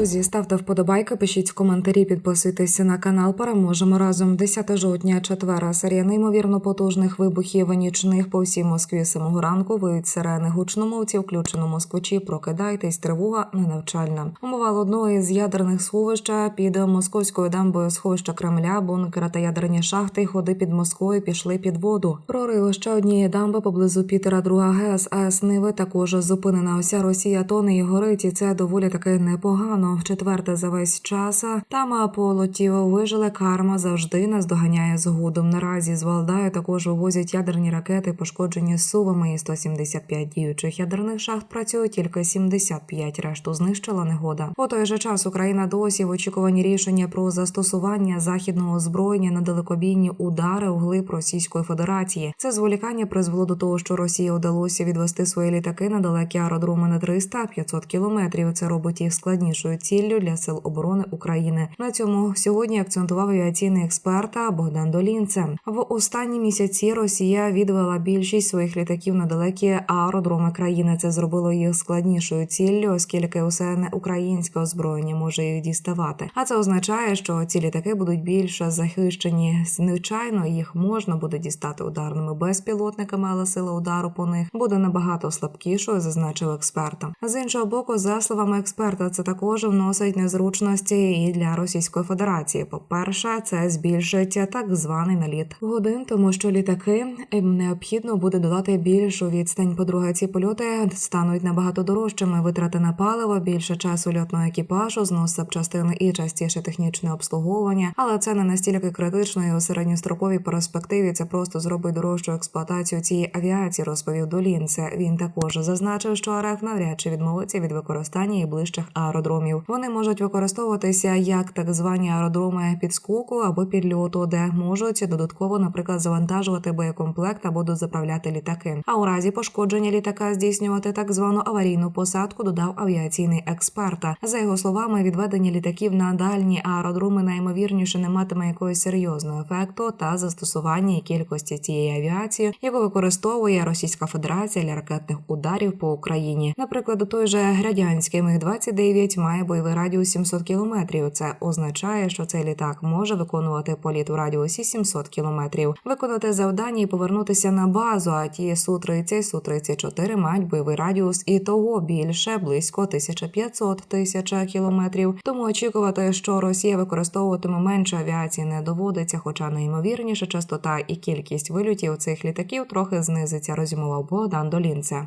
Друзі, ставте вподобайки, пишіть коментарі, підписуйтесь на канал. Переможемо разом. 10 жовтня, четвера. Серія неймовірно потужних вибухів нічних по всій Москві самого ранку. Виють сирени гучномовці, включено москвичі. Прокидайтесь, тривога ненавчальна. Умивало одного із ядерних сховища під московською дамбою сховища Кремля, бункера та ядерні шахти. Ходи під Москвою пішли під воду. Прорив ще однієї дамби поблизу Пітера. Друга ГЕС АЕС Ниви також зупинена. Уся Росія тоне і горить, і це доволі таки непогано. В четверте за весь час там полотів вижили. Карма завжди нас доганяє згодом. Наразі з Валдаю також вивозять ядерні ракети, пошкоджені сувами. І 175 діючих ядерних шахт працюють, тільки 75 решту знищила негода. У той же час Україна досі в очікуванні рішення про застосування західного озброєння на далекобійні удари у глиб Російської Федерації. Це зволікання призвело до того, що Росії вдалося відвести свої літаки на далекі аеродроми на 300-500 кілометрів. Це робить їх складнішою ціллю для сил оборони України. На цьому сьогодні акцентував авіаційний експерт Богдан Долінце. В останні місяці Росія відвела більшість своїх літаків на далекі аеродроми країни. Це зробило їх складнішою ціллю, оскільки усе не українське озброєння може їх діставати. А це означає, що ці літаки будуть більше захищені. Звичайно, їх можна буде дістати ударними безпілотниками, але сила удару по них буде набагато слабкішою, зазначив експерт. З іншого боку, за словами експерта, це також вносить незручності і для Російської Федерації. По перше, це збільшить так званий наліт годин, тому що літаки необхідно буде долати більшу відстань. По-друге, ці польоти стануть набагато дорожчими. Витрати на паливо, більше часу льотного екіпажу, знос запчастини і частіше технічне обслуговування. Але це не настільки критично і у середньостроковій перспективі. Це просто зробить дорожчу експлуатацію цієї авіації. Розповів Долінце. Він також зазначив, що РФ навряд чи відмовиться від використання і ближчих аеродромів. Вони можуть використовуватися як так звані аеродроми підскоку або підльоту, де можуть додатково, наприклад, завантажувати боєкомплект або дозаправляти літаки. А у разі пошкодження літака здійснювати так звану аварійну посадку, додав авіаційний експерт. За його словами, відведення літаків на дальні аеродроми наймовірніше не матиме якогось серйозного ефекту та застосування і кількості цієї авіації, яку використовує Російська Федерація для ракетних ударів по Україні. Наприклад, той же радянський міг 29 має бойовий радіус 700 кілометрів. Це означає, що цей літак може виконувати політ у радіусі 700 кілометрів, виконати завдання і повернутися на базу. А ті су 30 су 34 мають бойовий радіус і того більше близько 1500 тисяч кілометрів. Тому очікувати, що Росія використовуватиме менше авіації, не доводиться, хоча найімовірніше частота і кількість вильотів цих літаків трохи знизиться. Розумував Богдан Долінце.